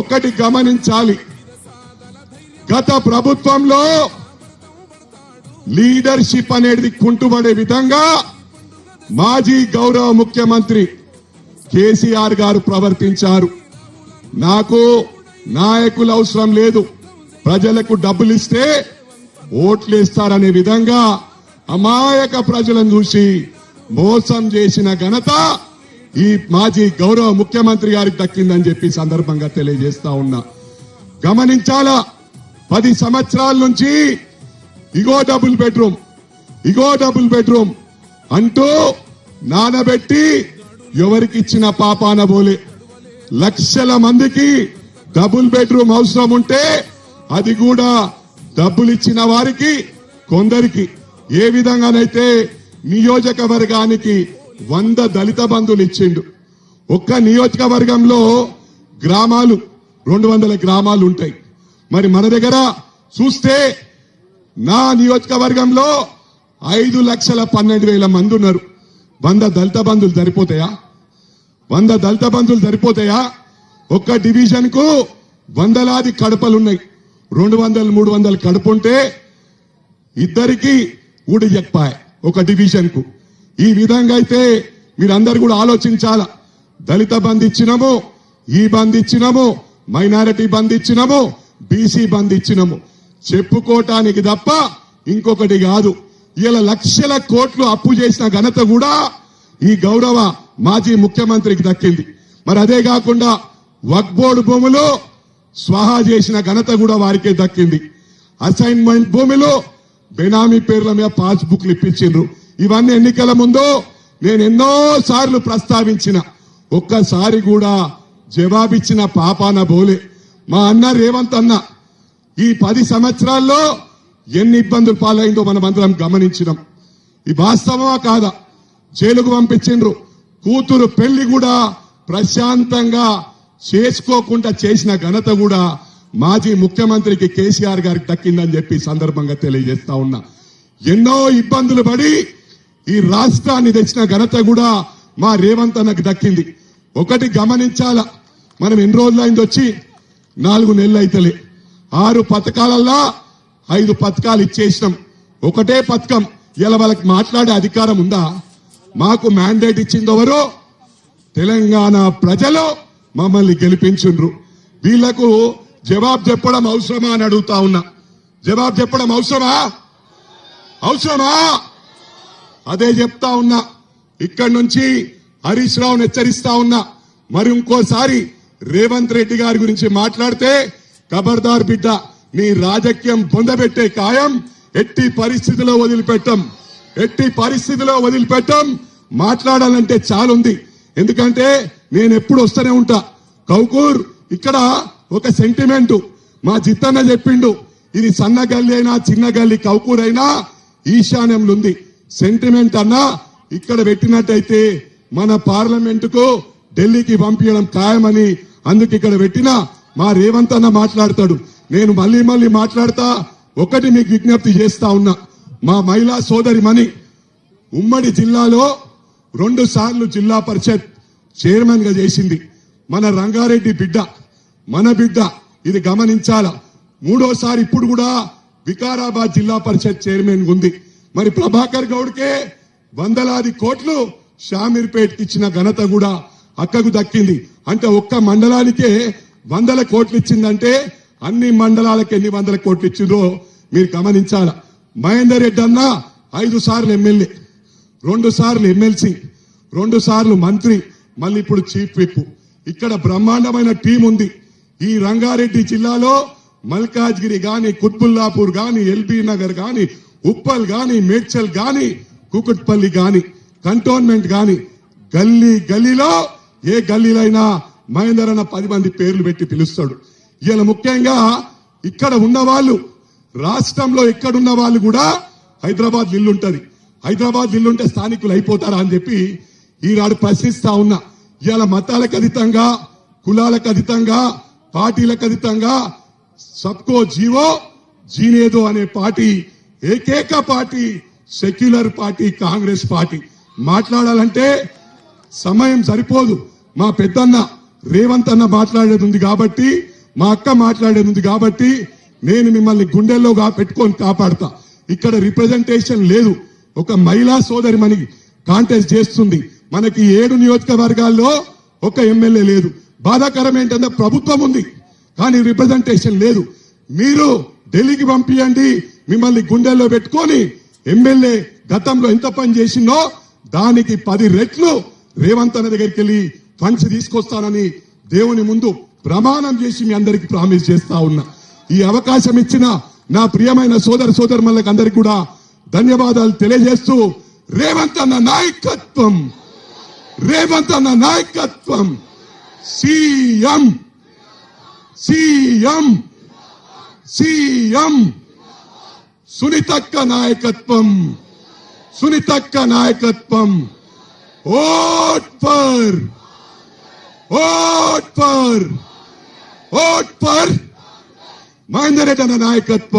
ఒకటి గమనించాలి. గత ప్రభుత్వంలో లీడర్షిప్ అనేది కుంటుపడే విధంగా మాజీ గౌరవ ముఖ్యమంత్రి కేసీఆర్ గారు ప్రవర్తించారు. నాకు నాయకులు అవసరం లేదు. ప్రజలకు డబ్బులు ఇస్తే ఓట్లేస్తారనే విధంగా అమాయక ప్రజలను చూసి మోసం చేసిన ఘనత ఈ మాజీ గౌరవ ముఖ్యమంత్రి గారికి దక్కిందని చెప్పి సందర్భంగా తెలియజేస్తా ఉన్నా. గమనించాలా? పది సంవత్సరాల నుంచి ఇగో డబుల్ బెడ్రూమ్ ఇగో డబుల్ బెడ్రూమ్ అంటూ నానబెట్టి ఎవరికి ఇచ్చిన పాపాన బోలే. లక్షల మందికి డబుల్ బెడ్రూమ్ అవసరం ఉంటే అది కూడా డబ్బులు ఇచ్చిన వారికి కొందరికి. ఏ విధంగానైతే నియోజకవర్గానికి వంద దళిత బంధువులు ఇచ్చిండు. ఒక్క నియోజకవర్గంలో గ్రామాలు రెండు వందల గ్రామాలు ఉంటాయి. మరి మన దగ్గర చూస్తే నా నియోజకవర్గంలో ఐదు లక్షల పన్నెండు వేల మంది ఉన్నారు. వంద దళిత బంధువులు సరిపోతాయా? వంద దళిత బంధువులు సరిపోతాయా? ఒక్క డివిజన్కు వందలాది కడపలున్నాయి రెండు వందలు మూడు వందలు కడుపు ఉంటే ఇద్దరికి ఊడి చెప్పాయి ఒక డివిజన్కు ఈ విధంగా అయితే మీరందరూ కూడా ఆలోచించాల? దళిత బంద్ ఇచ్చినాము ఈ బంద్ ఇచ్చినాము మైనారిటీ బంద్ ఇచ్చినాము బీసీ బంద్ ఇచ్చినాము. చెప్పుకోవటానికి తప్ప ఇంకొకటి కాదు. ఇలా లక్షల కోట్లు అప్పు చేసిన ఘనత కూడా ఈ గౌరవ మాజీ ముఖ్యమంత్రికి దక్కింది. మరి అదే కాకుండా వక్ బోర్డు భూములు స్వాహా చేసిన ఘనత కూడా వారికే దక్కింది. అసైన్మెంట్ భూమిలో బెనామీ పేర్ల మీద పాస్ బుక్లు ఇప్పించిండ్రు. ఇవన్నీ ఎన్నికల ముందు నేను ఎన్నో సార్లు ప్రస్తావించిన. ఒక్కసారి కూడా జవాబిచ్చిన పాపాన బోలే. మా అన్న రేవంత్ అన్న ఈ పది సంవత్సరాల్లో ఎన్ని ఇబ్బందులు పాలైందో మనం అందరం గమనించినాం. ఈ వాస్తవమా కాదా? జైలుకు పంపించిండ్రు. కూతురు పెళ్ళి కూడా ప్రశాంతంగా చేసుకోకుండా చేసిన ఘనత కూడా మాజీ ముఖ్యమంత్రికి కేసీఆర్ గారికి దక్కిందని చెప్పి సందర్భంగా తెలియజేస్తా ఉన్నా. ఎన్నో ఇబ్బందులు పడి ఈ రాష్ట్రాన్ని తెచ్చిన ఘనత కూడా మా రేవంత్ అన్నకు దక్కింది. ఒకటి గమనించాల. మనం ఎన్ని రోజులైంది వచ్చి? నాలుగు నెలలు అయితలే. ఆరు పథకాలల్లా ఐదు పథకాలు ఇచ్చేసినాం. ఒకటే పథకం. ఇలా వాళ్ళకి మాట్లాడే అధికారం ఉందా? మాకు మ్యాండేట్ ఇచ్చింది ఎవరు? తెలంగాణ ప్రజలు మమ్మల్ని గెలిపించుండ్రు. వీళ్ళకు జవాబు చెప్పడం అవసరమా అని అడుగుతా ఉన్నా. జవాబు చెప్పడం అవసరమా? అవసరమా? అదే చెప్తా ఉన్నా. ఇక్కడి నుంచి హరీష్ రావును హెచ్చరిస్తా ఉన్నా. మరి ఇంకోసారి రేవంత్ రెడ్డి గారి గురించి మాట్లాడితే ఖబర్దార్ బిడ్డ నీ రాజకీయం పొందబెట్టే ఖాయం. ఎట్టి పరిస్థితిలో వదిలిపెట్టం. ఎట్టి పరిస్థితిలో వదిలిపెట్టం. మాట్లాడాలంటే చాలుంది. ఎందుకంటే నేను ఎప్పుడు వస్తూనే ఉంటా. కౌకూర్ ఇక్కడ ఒక సెంటిమెంట్. మా జిత్తన్న చెప్పిండు ఇది సన్న గల్లి అయినా చిన్న గల్లి కౌకూర్ అయినా ఈశాన్యంలో ఉంది. సెంటిమెంట్ అన్నా ఇక్కడ పెట్టినట్టయితే మన పార్లమెంట్కు ఢిల్లీకి పంపించడం ఖాయమని అందుకు ఇక్కడ పెట్టిన మా రేవంత్ అన్న మాట్లాడతాడు. నేను మళ్ళీ మళ్ళీ మాట్లాడతా ఒకటి మీకు విజ్ఞప్తి చేస్తా ఉన్నా. మా మహిళా సోదరి మణి ఉమ్మడి జిల్లాలో రెండు సార్లు జిల్లా పరిషత్ చైర్మన్గా చేసింది. మన రంగారెడ్డి బిడ్డ మన బిడ్డ ఇది గమనించాల? మూడోసారి ఇప్పుడు కూడా వికారాబాద్ జిల్లా పరిషత్ చైర్మన్ ఉంది. మరి ప్రభాకర్ గౌడ్కే వందలాది కోట్లు షామీర్పేట్ ఇచ్చిన ఘనత కూడా అక్కకు దక్కింది. అంటే ఒక్క మండలానికే వందల కోట్లు ఇచ్చిందంటే అన్ని మండలాలకు ఎన్ని వందల కోట్లు ఇచ్చిందో మీరు గమనించాల. మహేందర్ రెడ్డి అన్న ఐదు సార్లు ఎమ్మెల్యే రెండు సార్లు ఎమ్మెల్సీ రెండు సార్లు మంత్రి మళ్ళీ ఇప్పుడు చీఫ్ విప్. ఇక్కడ బ్రహ్మాండమైన టీం ఉంది. ఈ రంగారెడ్డి జిల్లాలో మల్కాజ్గిరి కానీ కుత్బుల్లాపూర్ కానీ ఎల్బీ నగర్ కానీ ఉప్పల్ గాని మేడ్చల్ గాని కుకుట్పల్లి గాని కంటోన్మెంట్ గాని గల్లీ గల్లీలో ఏ గల్లీలైనా మహేందర్ అన్న పది మంది పేర్లు పెట్టి పిలుస్తాడు. ఇలా ముఖ్యంగా ఇక్కడ ఉన్న వాళ్ళు రాష్ట్రంలో ఎక్కడున్న వాళ్ళు కూడా హైదరాబాద్ ఇల్లుంటది. హైదరాబాద్ ఇల్లుంటే స్థానికులు అయిపోతారా అని చెప్పి ఈనాడు ప్రశ్నిస్తా ఉన్నా. ఇవాళ మతాలకు అతీతంగా కులాలకు అతీతంగా పార్టీలకు అతీతంగా సబ్కో జీవో జీనేదో అనే పార్టీ ఏకైక party secular party Congress party. మాట్లాడాలంటే సమయం సరిపోదు. మా పెద్దన్న రేవంత్ అన్న మాట్లాడేది ఉంది కాబట్టి మా అక్క మాట్లాడేది ఉంది కాబట్టి నేను మిమ్మల్ని గుండెల్లోగా పెట్టుకొని కాపాడతా. ఇక్కడ రిప్రజెంటేషన్ లేదు. ఒక మహిళా సోదరి మనకి కాంటెస్ట్ చేస్తుంది. మనకి ఏడు నియోజకవర్గాల్లో ఒక ఎమ్మెల్యే లేదు. బాధాకరం ఏంటంటే ప్రభుత్వం ఉంది కానీ రిప్రజెంటేషన్ లేదు. మీరు ఢిల్లీకి పంపించండి మిమ్మల్ని గుండెల్లో పెట్టుకొని ఎమ్మెల్యే గతంలో ఎంత పని చేసిందో దానికి పది రెట్లు రేవంత్ అన్న దగ్గరికి వెళ్ళి ఫండ్స్ తీసుకొస్తానని దేవుని ముందు ప్రమాణం చేసి మీ అందరికి ప్రామిస్ చేస్తా ఉన్నా. ఈ అవకాశం ఇచ్చిన నా ప్రియమైన సోదర సోదరులకు అందరికి కూడా ధన్యవాదాలు తెలియజేస్తూ రేవంత్ అన్న నాయకత్వం. రేవంత్ అన్న నాయకత్వం. సీఎం. సీఎం. సీఎం. సునీతక్క నాయకత్వం సునీతక్క నాయకత్వం. Vote for vote for vote for Mahender Reddy అన్న నాయకత్వం.